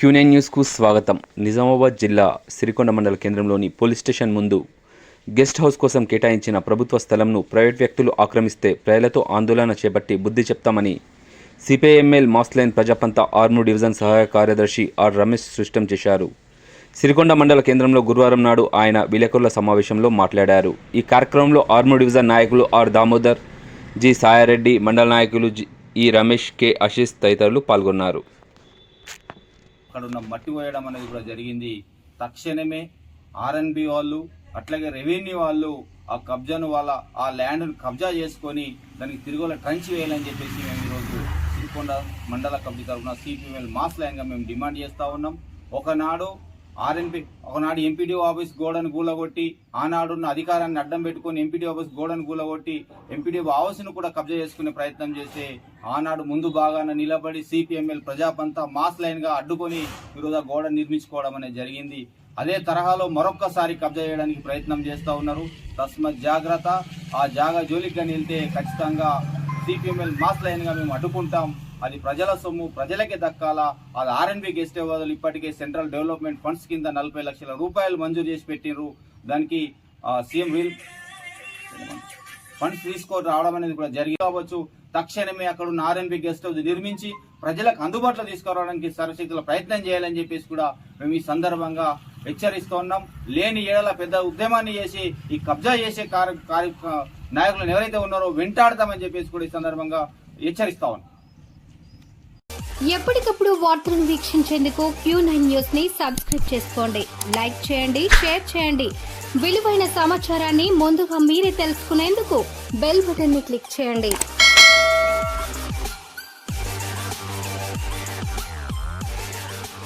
Quinine న్యూస్కు స్వాగతం. నిజామాబాద్ జిల్లా సిరికొండ మండల కేంద్రంలోని పోలీస్ స్టేషన్ ముందు గెస్ట్ హౌస్ కోసం కేటాయించిన ప్రభుత్వ స్థలంను ప్రైవేట్ వ్యక్తులు ఆక్రమిస్తే ప్రజలతో ఆందోళన చేపట్టి బుద్ధి చెప్తామని CPIML mass line Prajapantha Armoor division సహాయ కార్యదర్శి ఆర్ రమేష్ స్పష్టం చేశారు. సిరికొండ మండల కేంద్రంలో గురువారం నాడు ఆయన విలేకరుల సమావేశంలో మాట్లాడారు. ఈ కార్యక్రమంలో ఆర్మూర్ డివిజన్ నాయకులు ఆర్ దామోదర్ జి సాయారెడ్డి మండల నాయకులు జి ఈ రమేష్ కె ఆశీష్ తదితరులు పాల్గొన్నారు. అక్కడ ఉన్న మట్టి పోయడం అనేది కూడా జరిగింది. తక్షణమే ఆర్ఎన్బి వాళ్ళు అట్లాగే రెవెన్యూ వాళ్ళు ఆ కబ్జాను వాళ్ళ ఆ ల్యాండ్ను కబ్జా చేసుకొని దానికి తిరుగుల కంచి వేయాలని చెప్పేసి మేము ఈరోజు సిరికొండ మండల కమిటీ తరఫున సిపిఎంఎల్ మాస్ లైన్గా మేము డిమాండ్ చేస్తూ ఉన్నాం. ఒకనాడు ఆర్ఎన్పి ఒకనాడు ఎంపీడీఓ ఆఫీస్ గోడను గూలగొట్టి ఆనాడు ఉన్న అధికారాన్ని అడ్డం పెట్టుకొని ఎంపీడీఓ ఆఫీస్ గోడను గూలగొట్టి ఎంపీడీఓ ఆఫీస్ను కూడా కబ్జా చేసుకునే ప్రయత్నం చేస్తే ఆనాడు ముందు భాగాన నిలబడి సిపిఎంఎల్ ప్రజాపంతా మాస్ లైన్గా అడ్డుకొని ఈరోజు ఆ గోడ నిర్మించుకోవడం అనేది జరిగింది. అదే తరహాలో మరొక్కసారి కబ్జా చేయడానికి ప్రయత్నం చేస్తూ ఉన్నారు. తస్మత్ జాగ్రత్త. ఆ జాగా జోలికి కానీ వెళ్తే ఖచ్చితంగా సిపిఎంఎల్ మాస్ లైన్గా మేము అడ్డుకుంటాం. అది ప్రజల సొమ్ము ప్రజలకే దక్కాలా. అది ఆర్ఎన్బి గెస్ట్ వాళ్ళు ఇప్పటికే సెంట్రల్ డెవలప్మెంట్ ఫండ్స్ కింద నలభై లక్షల రూపాయలు మంజూరు చేసి పెట్టినారు దానికి సీఎం వీల్ ఫండ్స్ తీసుకొని రావడం అనేది కూడా జరిగి కావచ్చు తక్షణమే అక్కడ ఉన్న ఆర్ఎన్బి గెస్ట్ హౌస్ నిర్మించి ప్రజలకు అందుబాటులో తీసుకురావడానికి సరశక్తుల ప్రయత్నం చేయాలని చెప్పేసి కూడా మేము ఈ సందర్భంగా హెచ్చరిస్తూ ఉన్నాం. లేని ఏడల పెద్ద ఉద్యమాన్ని చేసి ఈ కబ్జా చేసే కార్య కార్య నాయకులను ఎవరైతే ఉన్నారో వెంటాడతామని చెప్పేసి కూడా ఈ సందర్భంగా హెచ్చరిస్తా ఉన్నాం. ఎప్పటికప్పుడు వార్తలను వీక్షించేందుకు క్యూ నైన్ న్యూస్ని సబ్స్క్రైబ్ చేసుకోండి. లైక్ చేయండి షేర్ చేయండి. విలువైన సమాచారాన్ని ముందుగా మీరే తెలుసుకునేందుకు బెల్ బటన్ని క్లిక్ చేయండి.